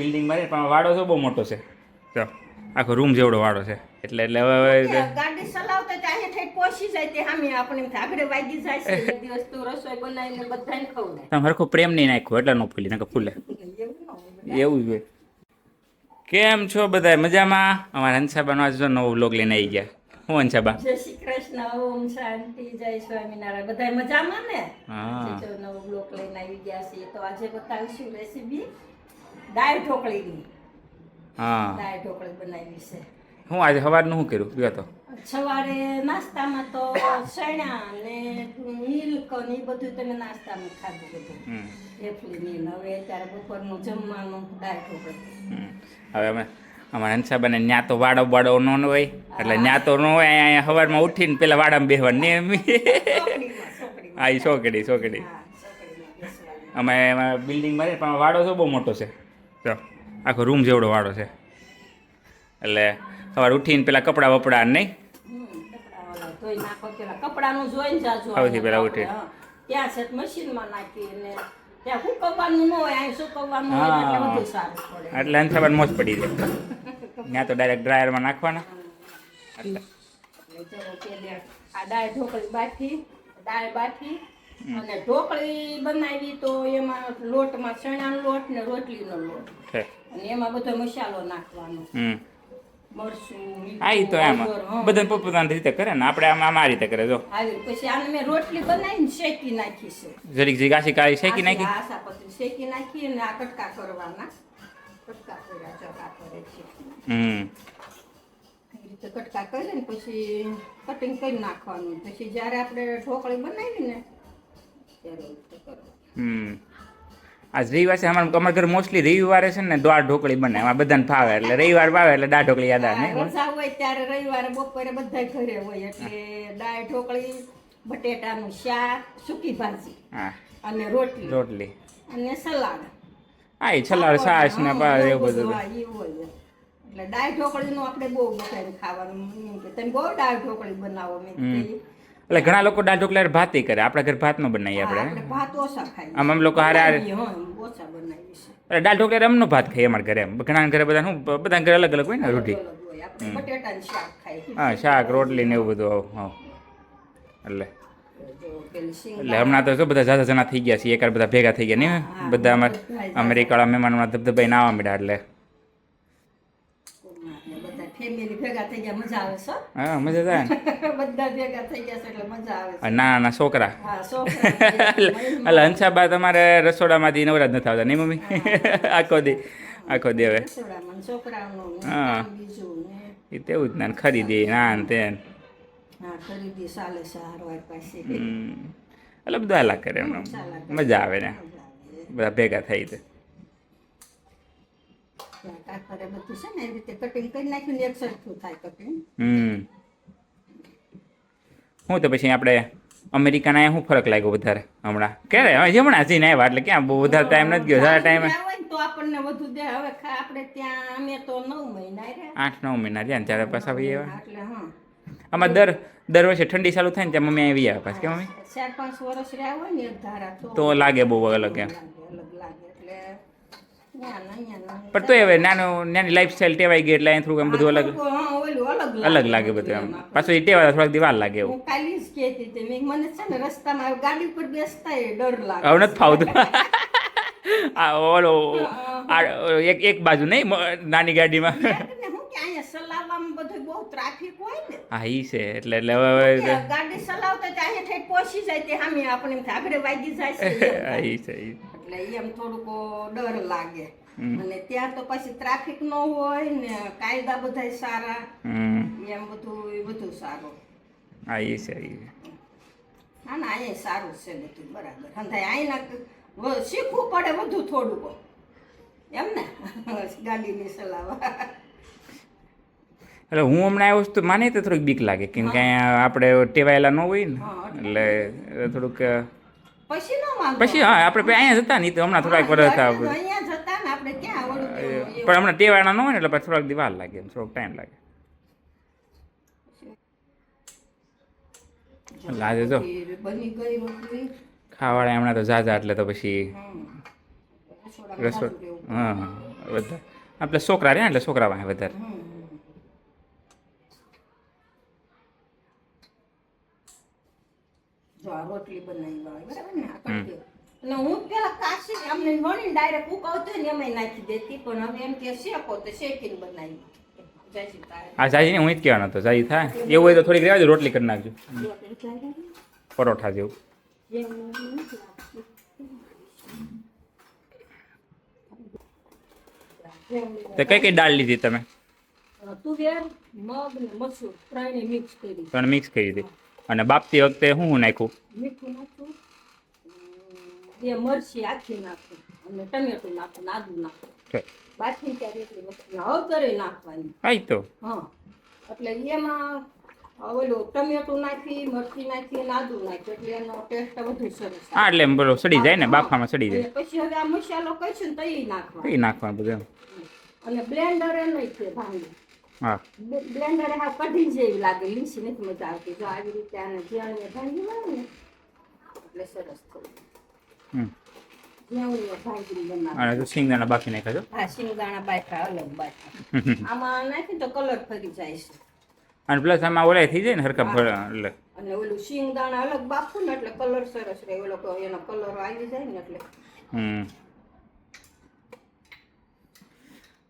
બિલ્ડિંગમાં રહે પણ વાડો છે બહુ મોટો છે. જો આખો રૂમ જેવડો વાડો છે. એટલે એટલે હવે ગાડી ચલાવતા ત્યાં ઠેઠ પહોંચી જાય તે સામે આપણે આગળ વાગી જાય છે દિવસ તો રસોઈ બનાવીને બધાને ખવડાય. તમે હરખો પ્રેમ નહીં નાખ્યો એટલે ન ફૂલી નકર ફૂલે એવું જ હોય. કેમ છો બધા? મજામાં? અમારા હંસાબાનો આજ નવો વ્લોગ લઈને આવી ગયા. હું હંસાબા? જય શ્રી કૃષ્ણ ઓમ શાંતિ જય સ્વામિનારાયણ. બધા મજામાં ને? હા. નવો વ્લોગ લઈને આવી ગયા છે તો આજે બતાવીશું રેસીપી દાળ ઢોકળીની. હા. દાળ ઢોકળી બનાવી છે. હું આજે સવારનું શું કર્યું? ગયો તો. સવારે નાસ્તામાં તો સણા ને મિલ્ક ને બધું તમે નાસ્તામાં ખાધું બધું. એટલી મિલ હવે અત્યારે બપોરનું જમવાનું દાળ ઢોકળી. હવે અમે અમારા હંસાબાને ન્યા તો વાડો વાડો ન હોય. એટલે ન્યા તો ન હોય અહીંયા સવારમાં ઉઠીને પેલા વાડામાં બેહવાનું ને એમ. હા એ સોકડી સોકડી અમે એમાં બિલ્ડિંગમાં પણ વાડો તો બહુ મોટો છે. જો આખો રૂમ જેવડો વાળો છે. એટલે સવારે ઉઠીને પેલા કપડાં વપડા નહીં? હમ, કપડાવાળા ધોઈ નાખો પેલા કપડાનું જોઈને જાજો સૌથી પહેલા ઉઠી. ત્યાં છે મશીનમાં નાખીને. ત્યાં સુકવવાનું ન હોય અહીં સુકવવાનું હોય એટલે વધુ સારું પડે. એટલે હંસાબાને મોજ પડી જાય. ત્યાં તો ડાયરેક્ટ ડ્રાયરમાં નાખવાના. એટલે. આ ઢોકળી બાફી બાફી. અને ઢોકળી બનાવી તો એમાં લોટમાં ચણાનો લોટ ને રોટલીનો લોટ. અને એમાં બધો મસાલો નાખવાનો. મરચું તો એમ બધા પોતપોતાની રીતે કરે ને આપણે આમ આમ આ રીતે કરે જો. પછી આને મેં રોટલી બનાવીને શેકી નાખી છે. જરીક જરીક કાળી શેકી નાખી? આશા પતરી શેકી નાખી અને આ કટકા કરવાના. કટકા કર્યા ચકા કરે છે. હમ. કટકા કરીને પછી કટિંગ કરી નાખવાનું. પછી જ્યારે આપણે ઢોકળી બનાવી ને હમ. આજ રવિવાર છે અમારા અમારા ઘરે મોસ્ટલી રવિવારે છે ને દાળ ઢોકળી બને એમાં બધાને ફાવે એટલે રવિવાર ભાવે એટલે દાળ ઢોકળી યાદ આવે રજા હોય ત્યારે રવિવારે બપોરે બધા ઘરે હોય એટલે દાળ ઢોકળી બટેટાનું શાક સૂકી ભાજી હા. અને રોટલી. રોટલી. અને સલાડ. હા એ છલાડ છાશ ને એવું બધું એવું હોય. એટલે દાળ ઢોકળીનું આપણે બહુ બધાને ખાવાનું તમે બહુ દાળ ઢોકળી બનાવો મેં. એટલે ઘણા લોકો દાળ ઢોકળા ભાત કરે. આપણા ઘરે ભાત નો બનાવીએ આપણે. આપણે ભાત ઓછા ખાઈએ આમ આમ લોકો હારે હારે ઓછા બનાવીએ એટલે દાળ ઢોકળા એમનો ભાત ખાઈએ અમારા ઘરે એમ. ઘણા ઘરે બધા શું બધા ઘરે અલગ અલગ હોય ને રોટી. હા શાક રોટલી ને એવું બધું હા. એટલે. એટલે હમણાં તો શું બધા ઝાઝા જણા થઈ ગયા છે એકાર બધા ભેગા થઈ ગયા નહીં બધા અમારે અમેરિકાવાળા મહેમાન હમણાં ધબધબાઈને આવવા મળ્યા એટલે. ને ફેમિલી ભેગા થઈ ગયા મજા આવે છે હા? મજા આવે ને? બધા ભેગા થઈ ગયા છે એટલે મજા આવે છે. અને નાના નાના છોકરા. હા છોકરા એટલે હંસાબા તમારે રસોડામાંથી નવરા જ નથી આવતા નહીં મમ્મી? આખો દી આખો દી હવે. ને હા. ને? એ તેવું જ ના ખરીદી ના ને તે ખરીદી ચાલે પાસે. એટલે બધું હાલા કરે એમનો મજા આવે ને. બધા ભેગા થઈ તે. ત્યાં બધું છે ને એ રીતે કટિંગ કરી નાખ્યું ને એક સરખું થાય કટિંગ. હમ. હું તો પછી આપણે અમેરિકાના અહીંયા શું ફરક લાગ્યો વધારે હમણાં? ક્યારે? હવે હમણાં હજી ના આવ્યા એટલે ક્યાં બહુ વધારે ટાઈમ નથી ગયો. સારા ટાઈમે તો આપણને વધુ દે. હવે આપણે ત્યાં અમે તો નવ મહિના આઠ નવ મહિના રહ્યા ત્યારે પાછા આવી આવ્યા? એટલે હા. આમાં દર દર વર્ષે ઠંડી ચાલુ થાય ને ત્યાં મમ્મી આવી આવ્યા પાછા કે મમ્મી? ચાર પાંચ વર્ષ રહ્યા હોય ને ધારા તો તો લાગે બહુ અલગ એમ. અલગ લાગે એટલે ત્યાં ને અહીંયા ને પણ તો હવે નાનું નાની લાઈફસ્ટાઈલ ટેવાઈ ગઈ એટલે અહીં થોડું એમ બધું અલગ અલગ લાગે બધું એમ. પાછું એ ટેવા થોડાક દિવાલ લાગે એવું. કાલી જ કહેતી હતી. મેં મને છે ને રસ્તામાં ગાડી ઉપર બેસતા ડર લાગે. હવે નથી ફાવતું. આ ઓલો એક એક બાજુ નહીં નાની ગાડીમાં ને હું કે અહીંયા ચલાવવામાં બધું બહુ ટ્રાફિક હોય ને હા ઈ છે એટલે એટલે હવે ગાડી ચલાવતા ચાહે ઠેઠ પહોંચી જાય તે સામે આપણે આગળ વાગી જાય છે. ઈ છે એટલે એમ થોડુંક ડર લાગે. અને ત્યાં તો પછી ટ્રાફિક ન હોય ને કાયદા બધાય સારા. એમ બધું એ બધું સારું. હા ઈ છે ઈ. ના અહીંયા સારું છે બધું બરાબર. હંધાય અહીંના શીખવું પડે બધું થોડુંક. એમ ને? ગાડીની ચલાવવા. એટલે હું હમણાં આવ્યો છું મને તો થોડીક બીક લાગે કેમ કે અહીંયા આપણે ટેવાયેલા ન હોય ને એટલે થોડુંક પછી હા આપણે અહીંયા જતા નહીં તો હમણાં થોડાક વર્ષ હા, થાય અહીંયા જતા ને આપણે ક્યાં ઓલું કેવું એવું. પણ હમણાં ટેવાયેલા ન હોય ને એટલે પછી થોડાક દિવાલ લાગે થોડોક ટાઈમ લાગે. લાજે તો જો ખાવાળા હમણાં તો ઝાઝા એટલે તો પછી રસોડ હા બધા. આપણે છોકરા રહ્યા એટલે છોકરા વાંહે વધારે હમ. જો આ રોટલી બનાવી હોય બરાબર ને? આ કટકી. અને હું પેલા કાશી અમને વણી ડાયરેક્ટ ઉકાવતો ને એમાં નાખી દેતી પણ હવે એમ કે શેકો તો શેકીને બનાવી. જય શ્રી તારે આ જાજી હું જ કહેવાનો હતો જાજી થાય. એવું હોય તો થોડીક રહેવા દો રોટલી કરી નાખજો. પરોઠા જેવું. તો કઈ કઈ દાળ લીધી તમે? તુવેર મગ ને મસૂર ત્રણે મિક્સ કરી. ત્રણ મિક્સ કરી દીધી. અને બાપતી વખતે શું શું નાખ્યું? મીઠું નાખું. બે મરચી આખી નાખું અને ટમેટું નાખું આદુ નાખું. બાકી ત્યારે એટલી વસ્તુ હવે નાખવાની. હા તો. હા એટલે એમાં ઓલું ટમેટું નાખી મરચી નાખી અને આદુ નાખી એટલે એનો ટેસ્ટ વધુ સરસ હા એટલે સડી જાય ને બાફામાં સડી જાય. પછી હવે આ મસાલો કહીશું ને તો એ નાખવા એ નાખવાનું બધું અને બ્લેન્ડર એ નહીં છે ભાંગી હા. બ્લેન્ડર હા કઢી જેવી લાગે લીસી નથી મજા આવતી જો આવી રીતે આને જ્યાં ભાંગી હોય ને એટલે સરસ બનાવે. અને સિંગદાણા બાફી નાખ્યા હા શિંગદાણા બાફા અલગ બાફા આમાં નાખી તો કલર ફરી જાય છે. અને પ્લસ આમાં ઓલાય થઈ જાય ને ફળ એટલે. અને ઓલું શિંગદાણા અલગ બાફું ને એટલે કલર સરસ રહે. ઓલો એનો કલર આવી જાય ને એટલે. હમ.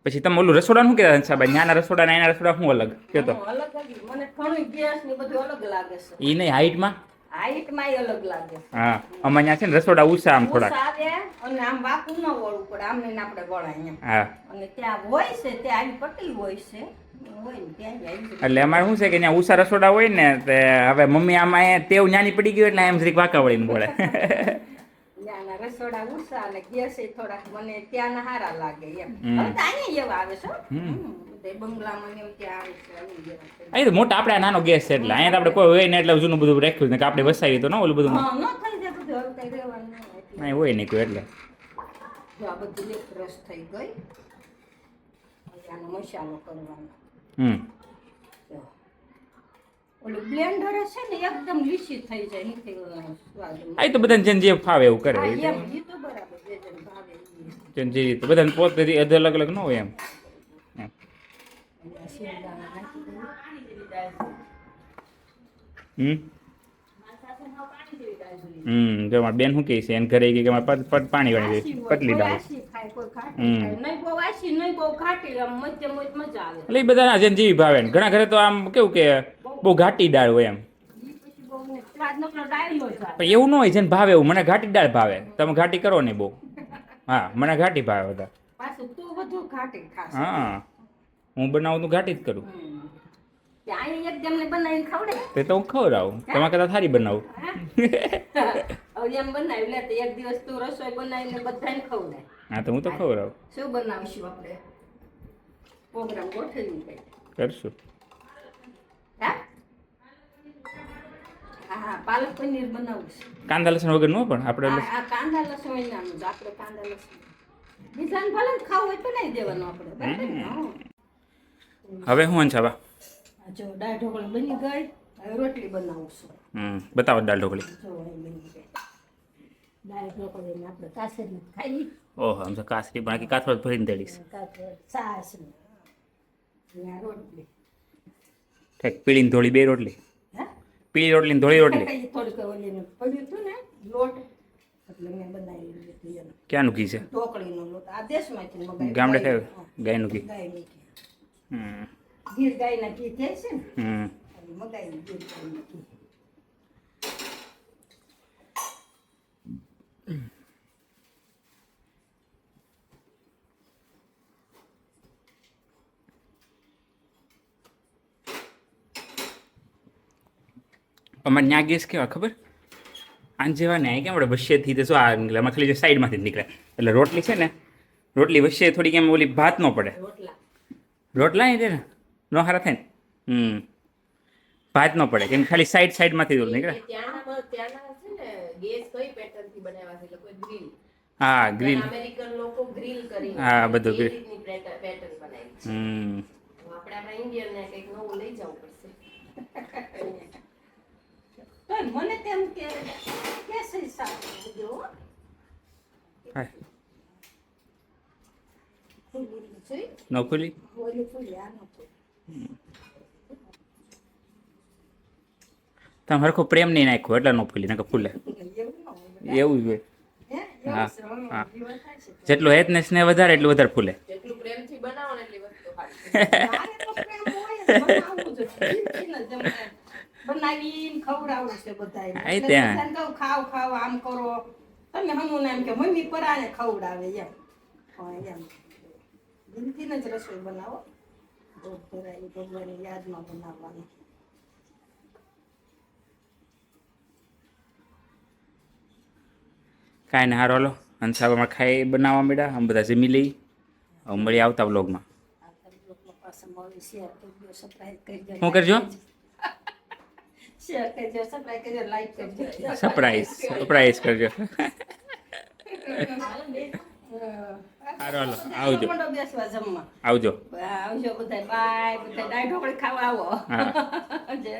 પછી તમે ઓલું રસોડાનું શું કહેતા સાહેબ નાના રસોડા નાના રસોડા શું અલગ? કયો તો. હું અલગ જ મને ઘણું ગેસ ને બધું અલગ લાગે છે. એ નહીં હાઈટમાં? હાઈટમાં અલગ લાગે હા અમારે ત્યાં છે ને રસોડા ઉષા આમ ઊંચ આવે અને આમ બાપુ ન વળવું પડે આમ ને આપણે વળાય એમ. હા. અને ત્યાં હોય છે ત્યાં આવી પટેલ હોય છે. ને એટલે અમારે શું છે કે ત્યાં ઉષા રસોડા હોય ને તે હવે મમ્મી આમાં તેવ નાની પડી ગયું એટલે એમ જરીક વાંકા વળીને બોલે ત્યાંના રસોડા ઉષા અને ગેસ થોડાક મને ત્યાંના હારા લાગે એમ. હવે તો અહીંયા એવા આવે છે મોટા આપણે નાનો ગેસ છે એટલે અહીંયા આપણે કોઈ હોય ને એટલે જૂનું બધું રાખ્યું ને કે આપણે વસાવી તો ન ઓલું બધું ન હોય નહીં કોઈ એટલે. આ બધું થઈ ગઈ. મસાલો કરવાનો. હમ. બ્લેન્ડર છે ને એકદમ લીસી થઈ જાય નથી સ્વાદ તો બધાને જેને જે ફાવે એવું કરે ઈ તો બરાબર જે જેને ભાવે જેને જે રીતે. બધાને પોતે અલગ અલગ ન હોય એમ. હમ? હમ જો મારી બેન શું કહે છે? એને ઘરે કે મારે પાણી વાળી કોઈ દાળ. એટલે એ બધા જેવી ભાવે ઘણા ઘરે તો આમ કેવું કે બહુ ઘાટી દાળ હોય એમ. પણ એવું ન હોય જેને ભાવે એવું મને ઘાટી દાળ ભાવે તમે ઘાટી કરો ને બહુ હા મને ઘાટી ભાવે બધા. હા હું બનાવું તો ઘાટી જ કરું. તે તો હું ખવડાવું તમે કદાચ સારી બનાવું હા? તો એક દિવસ તું રસોઈ બનાવીને બધાને ખવડાય. હા તો હું તો ખવડાવું શું બનાવશું આપણે પ્રોગ્રામ ગોઠવી કરશું હા હા પાલક પનીર બનાવું છું. કાંદા લસણ વગર ન પણ આપણે આ કાંદા લસણ જ આપણે કાંદા લસણ. બીજાને ભલે ખાવું હોય તો નહીં દેવાનું આપણે બરાબર હવે હું અંછાવા જો દાળ ઢોકળી બની ગઈ હવે રોટલી બનાવું છું. હમ બતાવો દાળ ઢોકળી. જો બની ગઈ. દાળ ઢોકળીને આપણે કાસરી ખાઈ ઓહો આમ તો કાસરી પણ આખી ભરીને દડીશ આ રોટલી. ઠેક પીળીને ધોળી બે રોટલી. પીળી રોટલી ને ધોળી રોટલી. થોડીક પડ્યું હતું ને લોટ. એટલે મેં બનાવી લીધું ક્યાંનું ઘી છે? ઢોકળીનો લોટ. આ દેશમાંથી મગાવ્યો. ગામડે થાય ગાયનું ઘી? ગાયનું ઘી. હમ. ગીર ગાયના ઘી થાય છે ને હમ. મગાવી ગીર ગાયનું ઘી. અમારે ત્યાં ગેસ કેવા ખબર? આન જેવા ને કેમ આપણે વચ્ચેથી તો શું આ નીકળે? ખાલી સાઈડમાંથી જ નીકળે. એટલે રોટલી છે ને રોટલી વચ્ચે થોડીક એમ ઓલી ભાત ન પડે. રોટલા. નહીં ને? નો હારા થાય ને? હમ. ભાત ન પડે કેમ ખાલી સાઈડ સાઈડમાંથી જ નીકળે. ગ્રીલ હા ગ્રીલ ગ્રીલ હા, બધું છે. હમ. આપણે ઇન્ડિયન ને કંઈક નવું લઈ જવું પડશે. તો મને તેમ કે કેસરી શાક જો હા. ફૂલી? ખુલી ઓલી ફૂલી આ ન તમે હરખો પ્રેમ નહીં નાખ્યો એટલે ન ફૂલી નકર ફૂલે. એવું હોય. જ હોય હા, હા. જેટલું થાય છે. હેત ને સ્નેહ વધારે એટલું વધારે ફૂલે. જેટલું પ્રેમથી બનાવો ને એટલી વસ્તુ બનાવીને ખવડાવું છે બધાય હા, ત્યાં. કહું ખાવ ખાવ આમ કરો. તમે હમું એમ કે મમ્મી પરાને ખવડાવે એમ. એમ. દિલથી ને જ રસોઈ બનાવો. ભોગ ધરાવી ભગવાનની યાદમાં બનાવવાની. કાંઈ ને હારો હલો. હંસાવામાં ખાઈ બનાવવા મળ્યા આમ બધા જમી લઈ. મળી આવતા બ્લોગમાં શેર કરજો સબસ્ક્રાઇબ કરજો શું કરજો? શેર કરજો સબસ્ક્રાઇબ કરજો લાઈક કરજો. સરપ્રાઈઝ સરપ્રાઈઝ કરજો. આવજો. બેસવા જમવા. આવજો. આવજો બધા બાય બધા દાળ ઢોકળી ખાવા આવો. જય.